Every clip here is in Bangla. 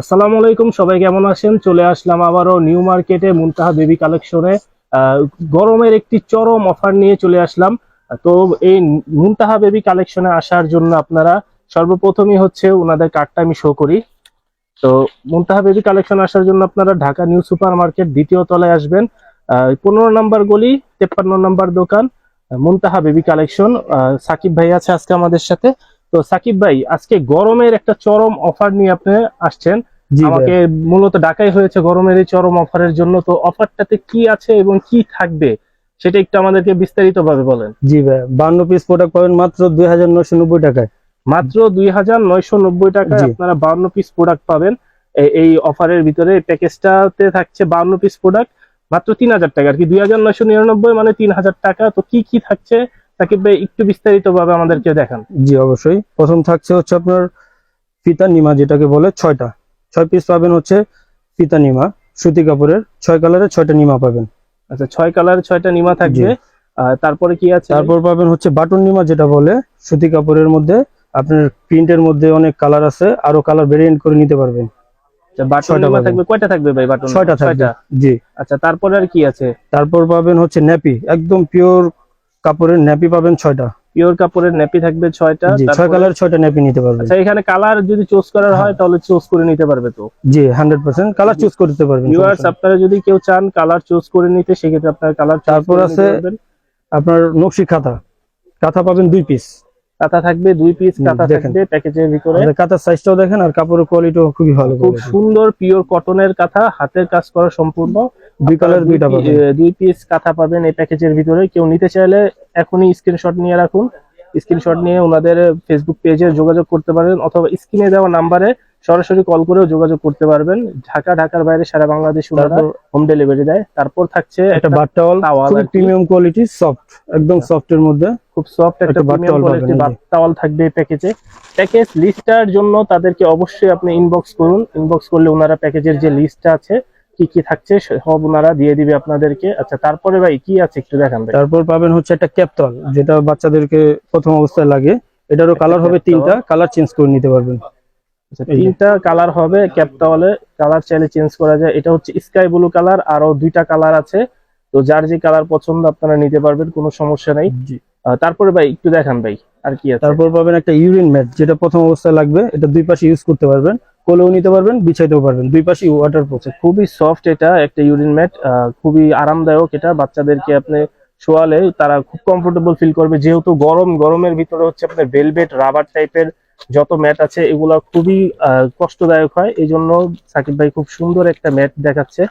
আসসালামু আলাইকুম, সবাই কেমন আছেন? চলে আসলাম আবারও নিউ মার্কেটে মুনতাহা বেবি কালেকশনে। গরমের একটি চরম অফার নিয়ে চলে আসলাম। তো এই মুনতাহা বেবি কালেকশনে আসার জন্য আপনারা সর্বপ্রথমই হচ্ছে ওনাদের কার্ডটা আমি শো করি। তো মুনতাহা বেবি কালেকশন আসার জন্য আপনারা ঢাকা নিউ সুপার মার্কেট দ্বিতীয় তলায় আসবেন। পনেরো নম্বর গলি, তেপ্পান্ন নম্বর দোকান, মুনতাহা বেবি কালেকশন। সাকিব ভাই আছে আজকে আমাদের সাথে। তো সাকিব ভাই আজকে গরমের একটা চরম অফার নিয়ে আপনি আসছেন। আমাকে মূলত ডাকাই হয়েছে গরমের এই চরম অফারের জন্য। তো অফারটাতে কি আছে এবং কি থাকবে সেটা একটু আমাদেরকে বিস্তারিত ভাবে বলেন। জি ভাই বান্ন পিস প্রোডাক্ট পাবেন মাত্র দুই হাজার নয়শো নব্বই টাকায়। মাত্র দুই হাজার নয়শো নব্বই টাকায় আপনারা বাউন্ন পিস প্রোডাক্ট পাবেন। এই অফারের ভিতরে প্যাকেজটাতে থাকছে বাউন্ন পিস প্রোডাক্ট মাত্র তিন হাজার টাকা। আর কি দুই হাজার নয়শো নিরানব্বই মানে তিন হাজার টাকা। তো কি কি থাকছে সাকিব ভাই একটু বিস্তারিত ভাবে আমাদেরকে দেখান। জি অবশ্যই। প্রথম থাকছে হচ্ছে আপনার ফিতা নিমা যেটাকে বলে ছয়টা। ছয় পিস পাবেন হচ্ছে ফিতা নিমা। সুতি কাপড়ের ছয় কালারের ছয়টা নিমা পাবেন। আচ্ছা ছয় কালারের ছয়টা নিমা থাকবে। আর তারপরে কি আছে? তারপর পাবেন হচ্ছে বাটন নিমা যেটা বলে সুতি কাপড়ের মধ্যে আপনার প্রিন্টের মধ্যে অনেক কালার আছে আরও কালার ভেরিয়েন্ট করে নিতে পারবেন। বাটন ছয়টা নিমা থাকবে। কয়টা থাকবে ভাই বাটন ছয়টা জি। আচ্ছা তারপরে আর কি আছে? তারপর পাবেন হচ্ছে ন্যাপি। একদম পিওর কাপড়ের ন্যাপি পাবেন ছয়টা। পিওর কাপড়ের ন্যাপি থাকবে ছয়টা ছয় কালার ছয়টা ন্যাপি নিতে পারবে আচ্ছা এখানে কালার যদি চুজ করার হয় তাহলে চুজ করে নিতে পারবে তো? জি হান্ড্রেড পার্সেন্ট কালার চুজ করতে পারবেন ভিউয়ার্স। আপনারা যদি কেউ চান কালার চুজ করে নিতে সেক্ষেত্রে আপনার কালার তারপর আছে- আপনার নকশি খাতা। কাঁথা পাবেন দুই পিস কাঁথা থাকবে দুই পিস কাঁথা। থাকবে প্যাকেজের ভিতরে। কাঁথার সাইজটাও দেখেন আর কাপড়ের কোয়ালিটিও খুবই ভালো খুব সুন্দর পিওর কটনের কাঁথা হাতের কাজ করা সম্পূর্ণ। দুই কালার দুইটা দুই পিস কাঁথা পাবেন এই প্যাকেজের ভিতরে। কেউ নিতে চাইলে এখনই স্ক্রিনশট নিয়ে রাখুন। স্ক্রিনশট নিয়ে ওনাদের ফেসবুক পেজে যোগাযোগ করতে পারেন অথবা স্ক্রিনে দেওয়া নাম্বারে সরাসরি কল করেও যোগাযোগ করতে পারবেন। ঢাকা ঢাকার বাইরে সারা বাংলাদেশ হোম ডেলিভারি দেয়। তারপর থাকছে একটা একটা বাট টাওয়াল টাওয়াল খুব প্রিমিয়াম কোয়ালিটি সফট একদম সফট এর মধ্যে। খুব সফট একটা প্রিমিয়াম কোয়ালিটি পাবেন, টাওয়াল থাকবে এই প্যাকেজে প্যাকেজ লিস্টটার জন্য তাদেরকে অবশ্যই আপনি ইনবক্স করুন। ইনবক্স করলে ওনারা প্যাকেজের যে লিস্টটা আছে কি কি থাকছে সব ওনারা দিয়ে দিবে আপনাদেরকে। আচ্ছা তারপরে ভাই কি আছে একটু দেখান ভাই? তারপর পাবেন হচ্ছে একটা ক্যাপতল যেটা বাচ্চাদেরকে প্রথম অবস্থায় লাগে। এটারও কালার হবে তিনটা কালার চেঞ্জ করে নিতে পারবেন। আচ্ছা। তিনটা কালার হবে ক্যাপ কালার চাইলে চেঞ্জ করা যায়। এটা হচ্ছে স্কাই ব্লু কালার আরও দুইটা কালার আছে। তো যার যে কালার পছন্দ আপনারা নিতে পারবেন কোনো সমস্যা নাই। তারপরে ভাই একটু দেখান ভাই আর কি তারপর পাবেন একটা ইউরিন ম্যাট যেটা প্রথম অবস্থায় লাগবে। এটা দুই পাশে ইউজ করতে পারবেন। কোলেও নিতে পারবেন, বিছাইতেও পারবেন। দুই পাশে ওয়াটার প্রুফ খুবই সফট এটা, একটা ইউরিন ম্যাট খুবই আরামদায়ক এটা। বাচ্চাদেরকে আপনি শোয়ালে তারা খুব কমফোর্টেবল ফিল করবে। যেহেতু গরম, গরমের ভিতরে হচ্ছে আপনার বেলভেট রাবার টাইপের যত ম্যাট আছে, এগুলা খুবই কষ্টদায়ক হয়। এই জন্য সাকিব ভাই খুব সুন্দর একটা ম্যাট দেখাচ্ছে।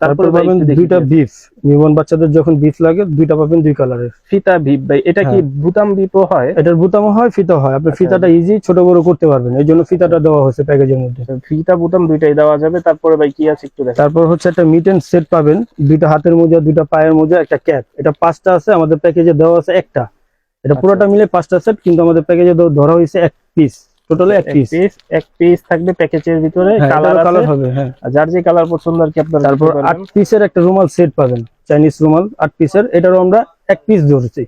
তারপর পাবেন দুইটা বিফ নিউবর্ন বাচ্চাদের যখন বিফ লাগে দুইটা পাবেন দুই কালারের ফিতা ভিপ ভাই এটা কি হ্যাঁ। বুতাম ভিপও হয়? এটার বুতামও হয় ফিতা হয়। আপনি আচ্ছা। ফিতাটা ইজি ছোট বড় করতে পারবেন এই জন্য ফিতাটা দেওয়া হয়েছে প্যাকেজের মধ্যে। ফিতা বুতাম দুইটাই দেওয়া যাবে। তারপরে ভাই কি আছে একটু তারপর হচ্ছে একটা মিট এন্ড সেট পাবেন দুইটা হাতের মোজা দুইটা পায়ের মোজা একটা ক্যাপ এটা পাঁচটা আছে আমাদের প্যাকেজে দেওয়া আছে একটা। এটা আচ্ছা। পুরোটা মিলে পাঁচটা সেট কিন্তু আমাদের প্যাকেজে ধরা হয়েছে এক পিস টোটালি এক পিস এক পিস থাকবে প্যাকেজের ভিতরে কালার কালার হবে হ্যাঁ। যার যে কালার পছন্দ আর কি আপনারা তারপর আট পিসের একটা রুমাল সেট পাবেন চাইনিজ রুমাল আট পিসের এটারও আমরা এক পিস ধরছি।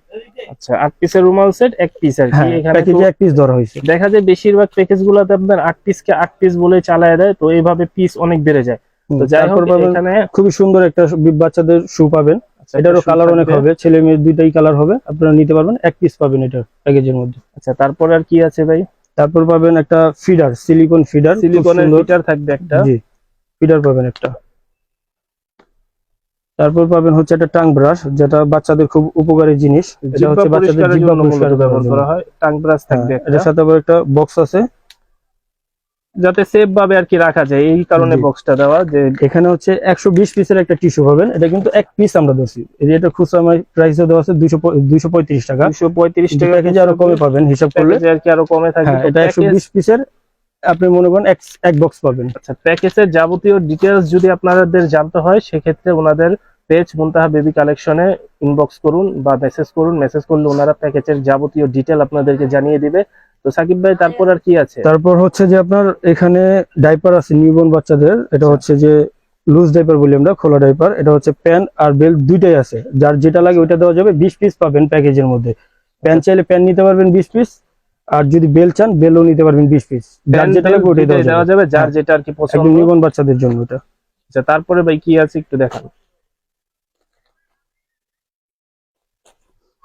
আচ্ছা আট পিসের রুমাল সেট এক পিস আর কি। হ্যাঁ এখানে প্যাকেজে এক পিস ধরা হয়েছে। দেখা যায় বেশিরভাগ প্যাকেজ গুলাতে আপনার আট পিস কে আট পিস বলে চালায় দেয় তো এইভাবে পিস অনেক বেড়ে যায়। তো যাই হোক এখানে খুবই সুন্দর একটা বাচ্চাদের শু পাবেন। আচ্ছা, এটারও কালার অনেক হবে ছেলে মেয়ে দুইটাই কালার হবে। আপনারা নিতে পারবেন এক পিস পাবেন এটার প্যাকেজের মধ্যে। আচ্ছা তারপর আর কি আছে ভাই? তারপর পাবেন একটা ফিডার সিলিকন ফিডার সিলিকনের ফিডার থাকবে একটা। জি ফিডার পাবেন একটা। তারপর পাবেন হচ্ছে একটা টাং ব্রাশ যেটা বাচ্চাদের খুব উপকারী জিনিস। এটা হচ্ছে বাচ্চাদের জিহ্বা পরিষ্কার ব্যবহার করা হয়। টাং ব্রাশ থাকবে হ্যাঁ, এটার সাথে আবার একটা বক্স আছে। যাতে সেফ ভাবে আর কি রাখা যায় এই কারণে। বক্সটা দেওয়া। যে এখানে হচ্ছে একশো বিশ পিসের একটা টিস্যু পাবেন। এটা কিন্তু এক পিস আমরা ধরছি। এই যে এটা খুচরা প্রাইস দেওয়া আছে দুইশো দুইশো পঁয়ত্রিশ টাকা। দুশো পঁয়ত্রিশ টাকা প্যাকেজে আরও কমে পাবেন হিসাব করলে। আর কি আরও কমে থাকবে? হ্যাঁ এটা একশো বিশ পিসের আপনি মনে করেন এক এক বক্স পাবেন। আচ্ছা প্যাকেজের যাবতীয় ডিটেলস যদি আপনাদের জানতে হয় সেক্ষেত্রে ওনাদের পেজ মুনতাহা বেবি কালেকশনে ইনবক্স করুন বা মেসেজ করুন। মেসেজ করলে ওনারা প্যাকেজের যাবতীয় ডিটেল আপনাদেরকে জানিয়ে দিবে। তো সাকিব ভাই তারপর আর কি আছে? তারপর হচ্ছে যে আপনার এখানে ডাইপার আছে নিউবর্ন বাচ্চাদের এটা আচ্ছা। হচ্ছে যে লুজ ডাইপার বলি আমরা খোলা ডাইপার এটা হচ্ছে প্যান আর বেল্ট দুইটাই আছে। যার যেটা লাগে ওইটা দেওয়া যাবে বিশ পিস পাবেন প্যাকেজের মধ্যে। প্যান চাইলে প্যান নিতে পারবেন বিশ পিস আর যদি বেল চান বেলও নিতে পারবেন বিশ পিস যার যেটা লাগবে ওটাই দেওয়া যাবে। যার হ্যাঁ। যেটা আর কি পছন্দ। নিবন বাচ্চাদের জন্য এটা। আচ্ছা তারপরে ভাই কি আছে একটু দেখান।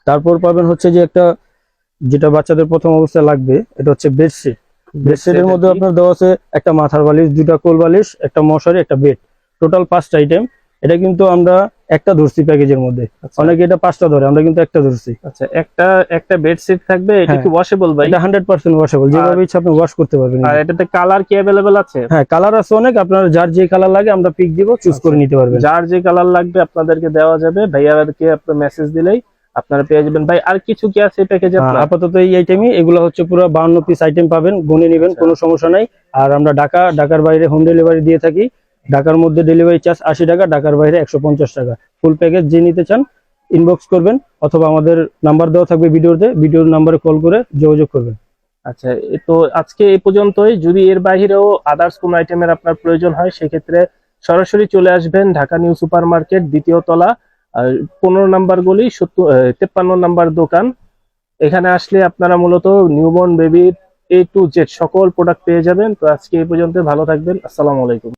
তারপর পাবেন হচ্ছে যে একটা যেটা বাচ্চাদের প্রথম অবস্থায় লাগবে এটা হচ্ছে বেডশিট বেডশিটের মধ্যে আপনার দেওয়া আছে একটা মাথার বালিশ দুটা কোল বালিশ একটা মশারি একটা বেড টোটাল পাঁচটা আইটেম এটা কিন্তু আমরা একটা ধরছি প্যাকেজের মধ্যে। আচ্ছা, অনেকে এটা পাঁচটা ধরে আমরা কিন্তু একটা ধরছি। আচ্ছা একটা একটা বেডশিট থাকবে এটা হ্যাঁ। কি ওয়াশেবল ভাই? এটা হান্ড্রেড পার্সেন্ট ওয়াশেবল যেভাবে ইচ্ছা আপনি ওয়াশ করতে পারবেন। আর এটাতে কালার কি অ্যাভেলেবেল আছে? হ্যাঁ কালার আছে অনেক আপনার যার যে কালার লাগে আমরা পিক দিব চুজ করে নিতে পারবেন। যার যে কালার লাগবে আপনাদেরকে দেওয়া যাবে ভাইয়াদেরকে আপনার মেসেজ দিলেই আপনারা পেয়ে যাবেন। ভাই আর কিছু কি আছে প্যাকেজে আপাতত এই আইটেমই এগুলো হচ্ছে পুরো বাউন্ন পিস আইটেম পাবেন গুনে নেবেন আচ্ছা। কোনো সমস্যা নাই। আর আমরা ঢাকা ঢাকার বাইরে হোম ডেলিভারি দিয়ে থাকি। ঢাকার মধ্যে ডেলিভারি চার্জ আশি টাকা ঢাকার বাইরে একশো পঞ্চাশ টাকা। ফুল প্যাকেজ যে নিতে চান ইনবক্স করবেন অথবা আমাদের নাম্বার দেওয়া থাকবে ভিডিওতে ভিডিওর নাম্বারে কল করে যোগাযোগ করবেন। আচ্ছা তো আজকে এই পর্যন্তই। যদি এর বাইরেও আদার্স কোন আইটেমের আপনার প্রয়োজন হয় সেক্ষেত্রে সরাসরি চলে আসবেন ঢাকা নিউ সুপার মার্কেট দ্বিতীয় তলা পনেরো নাম্বার গলি, সত্তর তেপ্পান্ন নাম্বার দোকান। এখানে আসলে আপনারা মূলত নিউবর্ন বেবির এ টু জেড সকল প্রোডাক্ট পেয়ে যাবেন। তো আজকে এই পর্যন্ত ভালো থাকবেন। আসসালামু আলাইকুম।